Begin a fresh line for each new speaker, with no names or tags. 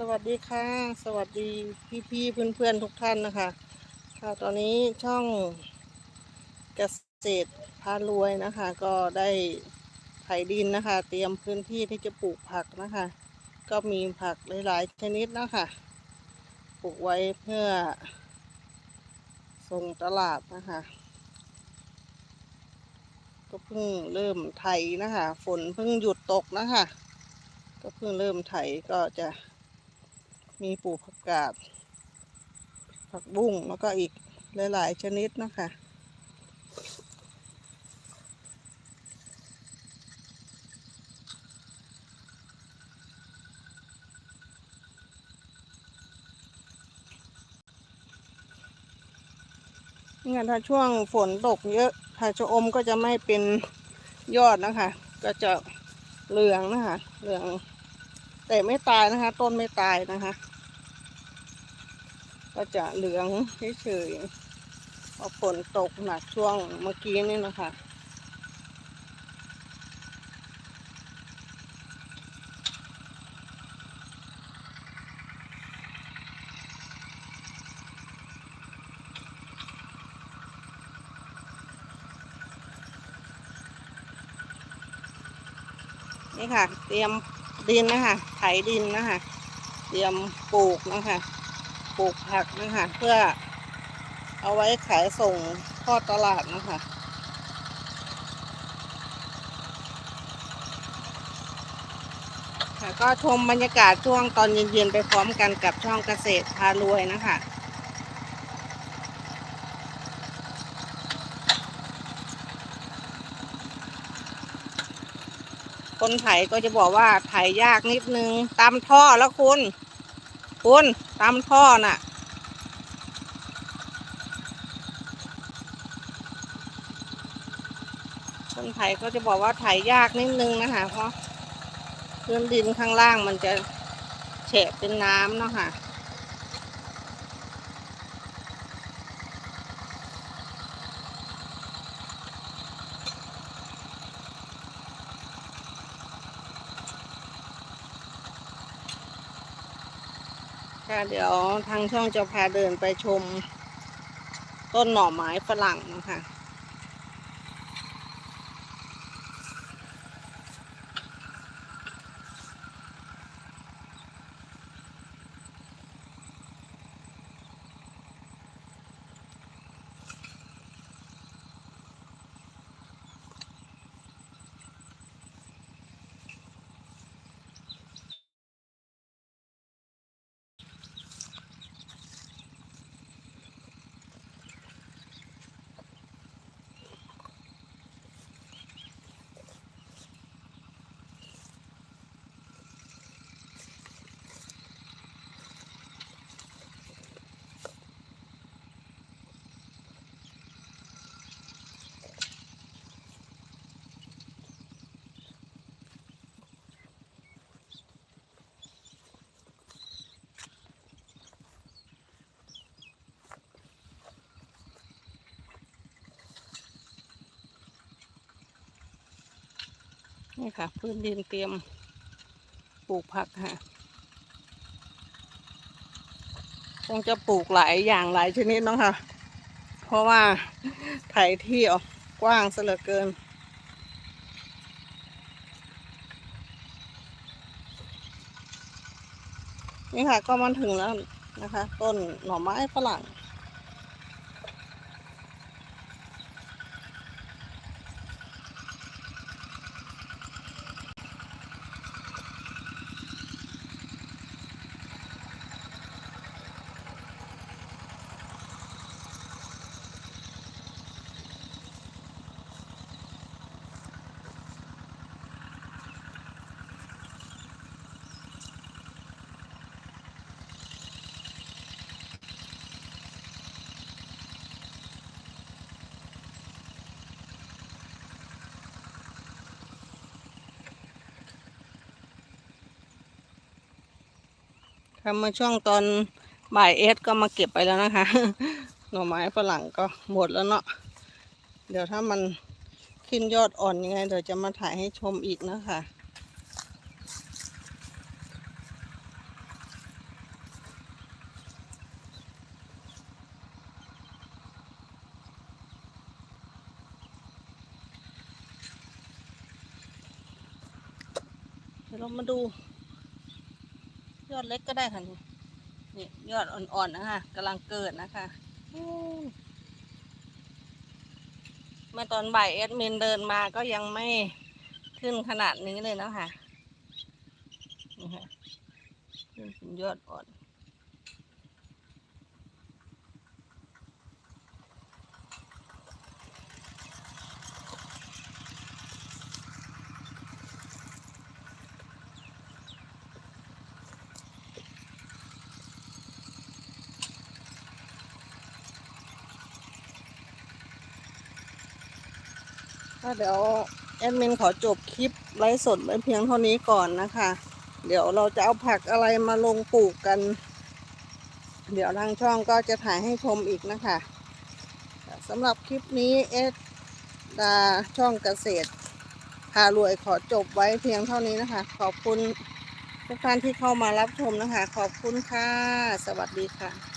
สวัสดีค่ะ สวัสดีพี่พี่เพื่อนเพื่อนทุกท่านนะคะ ค่ะตอนนี้ช่องเกษตรพารวยนะคะ ก็ได้ไถดินนะคะ เตรียมพื้นที่ที่จะปลูกผักนะคะ ก็มีผักหลายๆชนิดนะคะปลูกไว้เพื่อ ส่งตลาดนะคะ ก็เพิ่งเริ่มไถนะคะ ฝนเพิ่งหยุดตกนะคะก็เพิ่งเริ่มไถก็จะ มีปลูกผักกาด ผักบุ้งแล้วก็อีกหลาย ๆ ชนิดนะคะเนี่ยถ้าช่วงฝนตกเยอะถ้าชะอมก็จะไม่เป็นยอดนะคะ ก็จะเหลืองนะคะ เหลือง แต่ไม่ตายนะคะ ต้นไม่ตายนะคะ ก็จะเหลืองเฉยๆพอฝนตกหนักช่วงเมื่อกี้นี่นะคะนี่ค่ะ เตรียม ดินนะคะไถดินนะคะเตรียมปลูกนะคะปลูกผักนะคะเพื่อเอาไว้ขายส่งทอดตลาดนะคะค่ะก็ชมบรรยากาศช่วงตอนเย็นๆไปพร้อมกันกับช่องเกษตรพารวยนะคะ คนไถก็จะบอกว่าไถยากนิดนึงตามท่อแล้วคุณ คุณตามท่อน่ะ คนไถก็จะบอกว่าไถยากนิดนึงนะคะเพราะพื้นดินข้างล่างมันจะแฉะเป็นน้ำเนาะค่ะ ค่ะเดี๋ยวทางช่องจะพาเดินไปชม ต้นหน่อไม้ฝรั่งนะคะ นี่ค่ะ พื้นดินเตรียมปลูกผักค่ะ คงจะปลูกหลายอย่างหลายชนิดเนาะค่ะ เพราะว่าไถที่ออกกว้างเหลือเกิน นี่ค่ะก็มาถึงแล้วนะคะ ต้นหน่อไม้ฝรั่ง ค่ะเมื่อช่วงตอนบ่ายเอสก็มาเก็บไปแล้วนะคะ หน่อไม้ฝรั่งก็หมดแล้วเนาะเดี๋ยวถ้ามันขึ้นยอดอ่อนยังไง เดี๋ยวจะมาถ่ายให้ชมอีกนะคะเดี๋ยวเรามาดู อดเล็กก็ได้ค่ะนี่นี่ยอดอ่อนๆนะคะกำลังเกิดนะคะเมื่อตอนบ่ายเอดมินเดินมาก็ยังไม่ขึ้นขนาดนี้เลยนะคะนี่ค่ะขึ้นยอดอ่อน ก็เดี๋ยวแอดมินขอจบคลิปไลฟ์สดไว้เพียงเท่านี้ก่อนนะคะ เดี๋ยวเราจะเอาผักอะไรมาลงปลูกกัน เดี๋ยวทางช่องก็จะถ่ายให้ชมอีกนะคะสำหรับคลิปนี้เอสดาช่องเกษตรพารวยขอจบไว้เพียงเท่านี้นะคะ ขอบคุณทุกท่านที่เข้ามารับชมนะคะ ขอบคุณค่ะ สวัสดีค่ะ